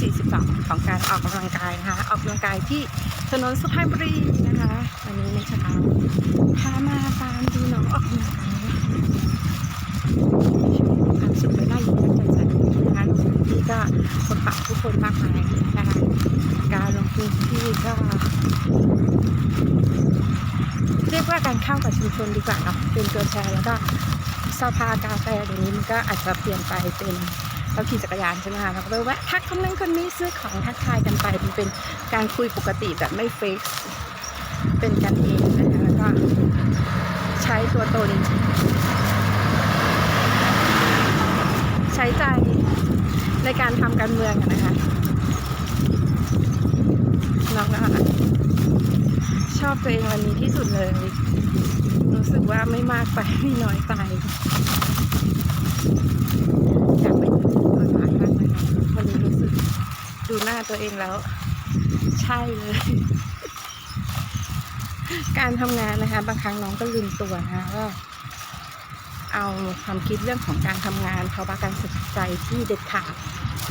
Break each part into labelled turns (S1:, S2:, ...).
S1: ที่42 ของการออกกำลังกายนะคะ ออกกำลังกายที่ถนนสุพรรณบุรีนะคะวันนี้ในเช้าพามาตามดูน้องออกกำลังกายความสุขไปได้อยู่แล้วจัดจัดนะคะนที่ก็พบปะผู้คนมากมายนะคะการลงพื้นที่ก็เรียกว่าการเข้ากับชุมชนดีกว่าเนาะเป็นตัวแชร์แล้วก็สภากาแฟเดี๋ยวนี้มันก็อาจจะเปลี่ยนไปเป็น เราขี่จักรยานใช่ไหมคะเราก็ไปแวะทักคนนั้นคนนี้ซื้อของทักทายกันไปมันเป็นการคุยปกติแบบไม่เฟกเป็นกันเองนะคะแล้วก็ใช้ตัวตน ใช้ใจในการทำการเมืองนะคะน้องก็ชอบตัวเองวันนี้ที่สุดเลย รู้สึกว่าไม่มากไปไม่น้อยไป อยากไปดูตัวหมายมากเลยนะวันนี้รู้สึกดูหน้าตัวเองแล้ว ใช่เลย การทำงานนะคะ บางครั้งน้องก็ลืมตัวนะคะว่าเอาความคิดเรื่องของการทำงานภาวะการศึกใจที่เด็ดขาด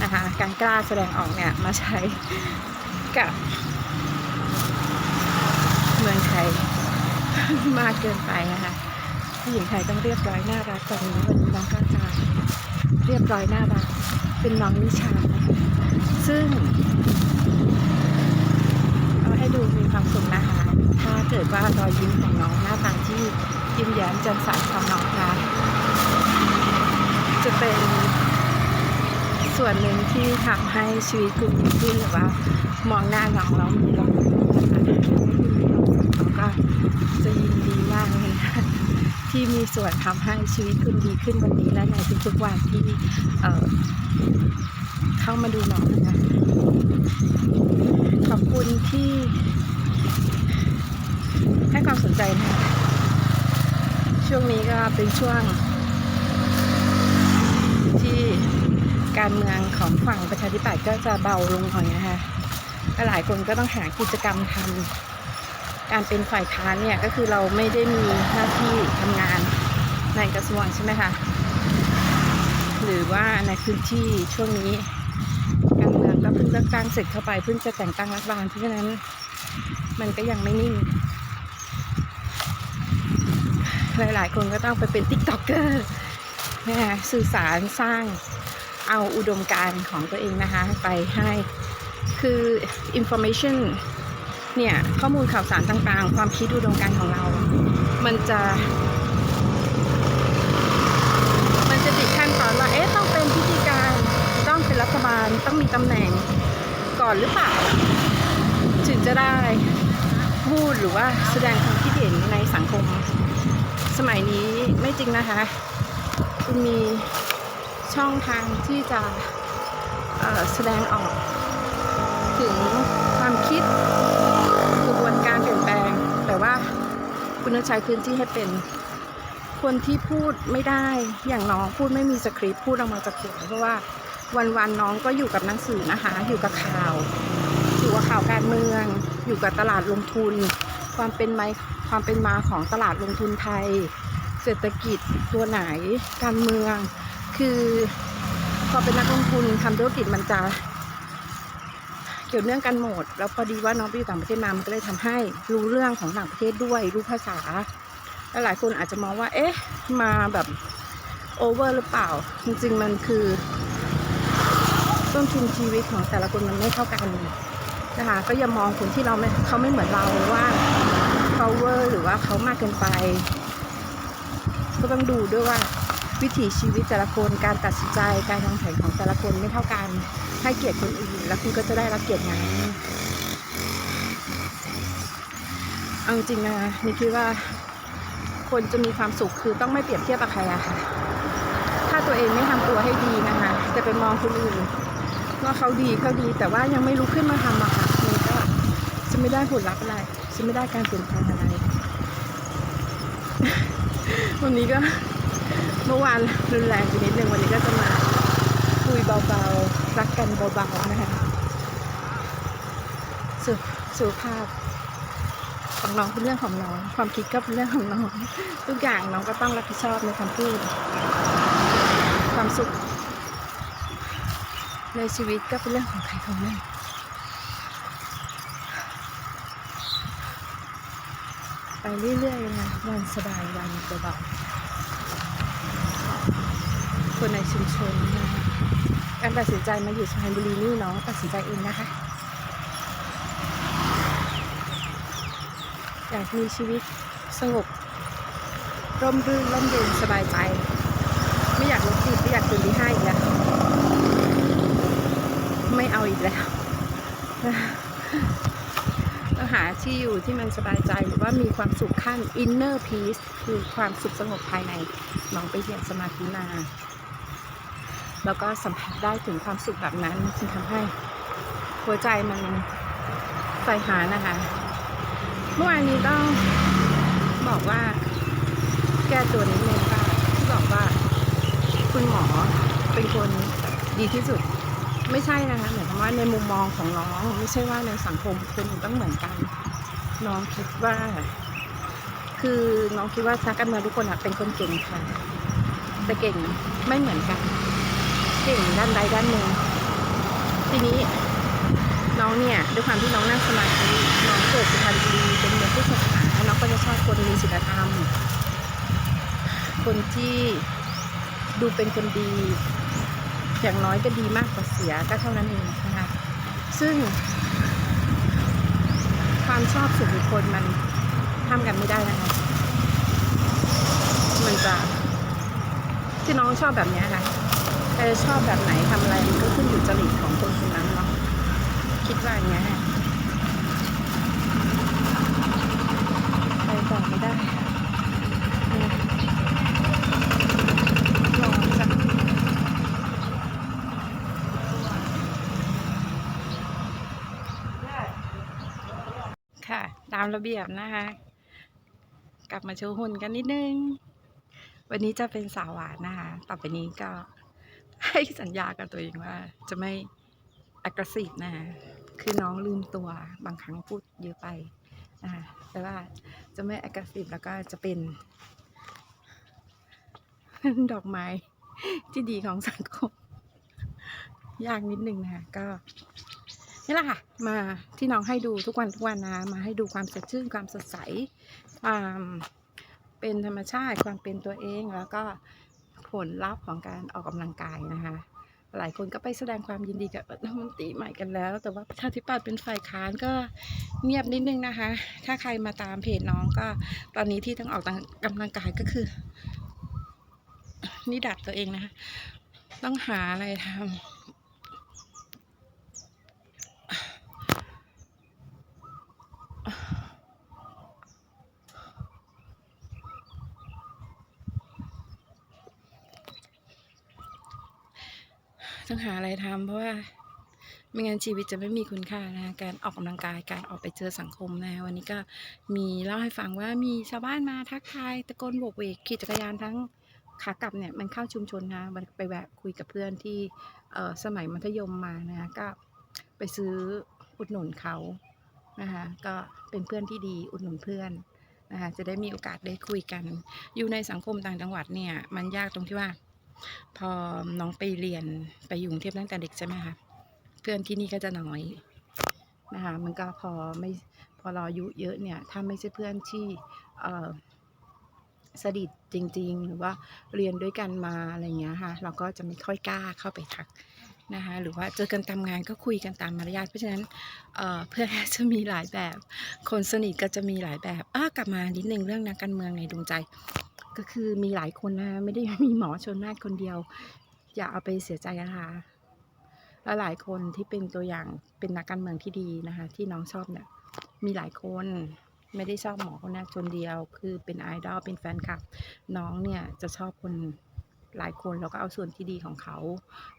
S1: นะคะ การกล้าแสดงออกเนี่ยมาใช้กับเมืองไทยมากเกินไปนะคะผู้หญิงไทยต้องเรียบร้อยน่ารักแบบนี้วันนี้น้องก็จะเรียบร้อยน่ารักเป็นน้องนิชานะคะ ซึ่ง เอาให้ดูมีความสุขนะคะ ถ้าเกิดว่ารอยยิ้มของน้องหน้าตาที่ยิ้มแย้มแจ่มใสของน้องนะจะเป็นส่วนหนึ่งที่ทำให้ชีวิตคุณดีขึ้นหรือว่ามองหน้าน้องแล้วมีรอยยิ้มนะคะน้องก็ จะยินดีมากเลยนะที่มีส่วนทำให้ชีวิตคุณดีขึ้นวันนี้และในทุกๆวันที่เเข้ามาดูน้องนะขอบคุณที่ให้ความสนใจนะช่วงนี้ก็เป็นช่วง ที่การเมืองของฝั่งประชาธิปัตย์ก็จะเบาลงหน่อยนะคะและหลายคนก็ต้องหากิจกรรมทำ การเป็นฝ่ายค้านเนี่ยก็คือเราไม่ได้มีหน้าที่ทำงานในกระทรวงใช่ไหมคะหรือว่าในพื้นที่ช่วงนี้การเมืองก็เพิ่งเลือกตั้งเสร็จเข้าไปเพิ่งจะแต่งตั้งรัฐบาลเพราะฉะนั้นมันก็ยังไม่นิ่ง หลายๆ คนก็ต้องไปเป็นติ๊กต็อกเกอร์นะคะสื่อสารสร้างเอาอุดมการณ์ของตัวเองนะคะ ไปให้คือ information เนี่ยข้อมูลข่าวสารต่างๆ ความคิดอุดมการของเรา มันจะ มันจะติดขั้นตอนว่าเอ๊ะต้องเป็นพิธีการต้องเป็นรัฐบาลต้องมีตำแหน่งก่อนหรือเปล่าถึงจะได้พูดหรือว่าแสดงความคิดเห็นในสังคม สมัยนี้ไม่จริงนะคะคุณมีช่องทางที่จะแสดงออกถึงความคิดกระบวนการเปลี่ยนแปลง แต่ว่า คุณต้องใช้พื้นที่ให้เป็น คนที่พูดไม่ได้ อย่างน้องพูดไม่มีสคริปต์พูดออกมาจากหัวเพราะว่าวันๆน้องก็อยู่กับหนังสือนะคะ อยู่กับข่าวอยู่กับข่าวการเมือง อยู่กับตลาดลงทุน ความเป็นไมความเป็นมาของตลาดลงทุนไทย เศรษฐกิจตัวไหน การเมือง คือพอเป็นนักลงทุนทำธุรกิจมันจะ เกี่ยวเนื่องกันหมด แล้วพอดีว่าน้องไปอยู่ต่างประเทศมามันก็เลยทำให้รู้เรื่องของต่างประเทศด้วยรู้ภาษาแล้วหลายคนอาจจะมองว่า เอ๊ะ มาแบบโอเวอร์หรือเปล่า จริงๆมันคือ ต้นทุนชีวิตของแต่ละคนมันไม่เท่ากันนะคะก็อย่ามองคนที่เราไม่เขาไม่เหมือนเราว่าเขาเวอร์หรือว่าเขามากเกินไป ก็ต้องดูด้วยว่า วิถีชีวิตแต่ละคนการตัดสินใจการวางแผนของแต่ละคนไม่เท่ากันให้เกียรติคนอื่น แล้วคุณก็จะได้รับเกียรติงานเอาจริงนะคะนี่คิดว่า คนจะมีความสุขคือต้องไม่เปรียบเทียบกับใครอะค่ะ ถ้าตัวเองไม่ทำตัวให้ดีนะคะจะไปมองคนอื่นว่าเขาดีเขาดี แต่ว่ายังไม่ลุกขึ้นมาทำอะค่ะมันก็จะไม่ได้ผลลัพธ์อะไรจะไม่ได้การเปลี่ยนแปลงอะไรวันนี้ก็ เมื่อวานรุนแรงไปนิดนึงวันนี้ก็จะมาคุยเบาๆ รักกันเบาๆนะคะสุสุภาพของน้องเป็นเรื่องของน้อง ความคิดก็เป็นเรื่องของน้อง ทุกอย่างน้องก็ต้องรับผิดชอบในคำพูดความสุข ในชีวิตก็เป็นเรื่องของใครของมันไปเรื่อยๆนะวันสบายวันเบาๆ คนในชุมชนนะการตัดสินใจมาอยู่สุพรรณบุรีนี่น้องตัดสินใจเองนะคะ อยากมีชีวิตสงบร่มรื่นร่มเย็นสบายใจ ไม่อยากรถติดไม่อยากตื่นที่ห้าอีกแล้วไม่เอาอีกแล้วต้องหาที่อยู่ที่มันสบายใจหรือว่ามีความสุขขั้น inner peace คือความสุขสงบภายในน้องไปเรียนสมาธิมา แล้วก็สัมผัสได้ถึงความสุขแบบนั้นจึงทำให้หัวใจมันใฝ่หานะคะ เมื่อวานนี้ต้องบอกว่า แก้ตัวนิดนึงค่ะที่บอกว่า คุณหมอเป็นคนดีที่สุด ไม่ใช่นะคะหมายความว่าในมุมมองของน้องไม่ใช่ว่าในสังคมคนต้องเหมือนกัน น้องคิดว่า คือน้องคิดว่านักการเมืองทุกคนเป็นคนเก่งค่ะแต่เก่งไม่เหมือนกัน เก่งด้านใดด้านหนึ่ง ทีนี้น้องเนี่ยด้วยความที่น้องนั่งสมาธิน้องเกิดสุพรรณบุรีเป็นเมืองพุทธศาสนาน้องก็จะชอบคนมีศีลธรรม คนที่ดูเป็นคนดี อย่างน้อยก็ดีมากกว่าเสียก็เท่านั้นเองนะคะซึ่ง ความชอบส่วนบุคคลมันห้ามกันไม่ได้นะคะมันจะที่น้องชอบแบบนี้ค่ะ ใครชอบแบบไหนทำอะไรมันก็ขึ้นอยู่จริตของคนคนนั้นเนาะคิดว่าอย่างเงี้ยไปต่อไม่ได้เนี่ยร้อนจังค่ะ ตามระเบียบนะคะ กลับมาโชว์หุ่นกันนิดนึง วันนี้จะเป็นสาวหวานนะคะ ต่อไปนี้ก็ ให้สัญญากับตัวเองว่า จะไม่ aggressive นะคะคือน้องลืมตัวบางครั้งพูดเยอะไปนะคะแต่ว่าจะไม่ aggressive แล้วก็จะเป็น ดอกไม้ที่ดีของสังคม ยากนิดนึงนะคะก็นี่แหละค่ะ มาที่น้องให้ดูทุกวันทุกวันนะ มาให้ดูความสดชื่นความสดใสความเป็นธรรมชาติความเป็นตัวเองแล้วก็ ผลลัพธ์ของการออกกำลังกายนะคะ หลายคนก็ไปแสดงความยินดีกับรัฐมนตรีใหม่กันแล้ว แต่ว่าประชาธิปัตย์เป็นฝ่ายค้านก็เงียบนิดนึงนะคะ ถ้าใครมาตามเพจน้องก็ตอนนี้ที่ต้องออกกำลังกายก็คือ นี่ดัดตัวเองนะคะ ต้องหาอะไรทำ ต้องหาอะไรทำเพราะว่าไม่งั้นชีวิตจะไม่มีคุณค่านะการออกกำลังกายการออกไปเจอสังคมนะวันนี้ก็มีเล่าให้ฟังว่ามีชาวบ้านมาทักทายตะโกนโบกเวกขี่จักรยานทั้งขากลับเนี่ยมันเข้าชุมชนนะมันไปแวะคุยกับเพื่อนที่เสมัยมัธยมมานะก็ไปซื้ออุดหนุนเขานะคะก็เป็นเพื่อนที่ดีอุดหนุนเพื่อนนะคะจะได้มีโอกาสได้คุยกัน อยู่ในสังคมต่างจังหวัดเนี่ยมันยากตรงที่ว่า พอน้องไปเรียนไปอยู่กรุงเทพตั้งแต่เด็กใช่ไหมคะเพื่อนที่นี่ก็จะน้อยนะคะมันก็พอไม่พอเราอายุเยอะเนี่ยถ้าไม่ใช่เพื่อนที่เอ่อสนิทจริง ๆ หรือว่าเรียนด้วยกันมาอะไรเงี้ยค่ะเราก็จะไม่ค่อยกล้าเข้าไปทักนะคะหรือว่าเจอกันตามงานก็คุยกันตามมารยาทเพราะฉะนั้นเเพื่อนจะมีหลายแบบ คนสนิทก็จะมีหลายแบบอะกลับมานิดนึงเรื่องนักการเมืองในดวงใจ ก็คือมีหลายคนนะไม่ได้มีหมอชนน่านคนเดียว อย่าเอาไปเสียใจนะคะและหลายคนที่เป็นตัวอย่างเป็นนักการเมืองที่ดีนะคะ ที่น้องชอบเนี่ยมีหลายคนไม่ได้ชอบหมอคนนั้นคนเดียว คือเป็นไอดอลเป็นแฟนคลับ น้องเนี่ยจะชอบคนหลายคนแล้วก็เอาส่วนที่ดีของเขา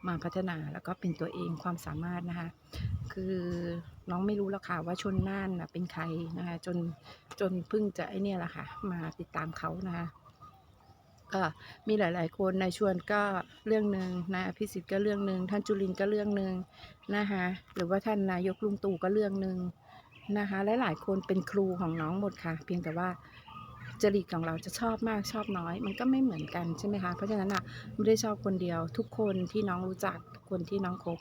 S1: มาพัฒนาแล้วก็เป็นตัวเองความสามารถนะคะ คือน้องไม่รู้แล้วค่ะว่าชนน่านนะเป็นใครนะคะจนจนเพิ่งจะไอเนี่ยแหละค่ะมาติดตามเขานะคะ มีหลาย ๆ คนนายชวนก็เรื่องหนึ่งนายอภิสิทธิ์ก็เรื่องหนึ่งท่านจุลินก็เรื่องหนึ่งนะคะหรือว่าท่านนายกลุงตู่ก็เรื่องหนึ่งนะคะและหลายคนเป็นครูของน้องหมดค่ะ เพียงแต่ว่าจริตของเราจะชอบมากชอบน้อย มันก็ไม่เหมือนกันใช่ไหมคะเพราะฉะนั้นอะไม่ได้ชอบคนเดียวทุกคนที่น้องรู้จักทุกคนที่น้องคบ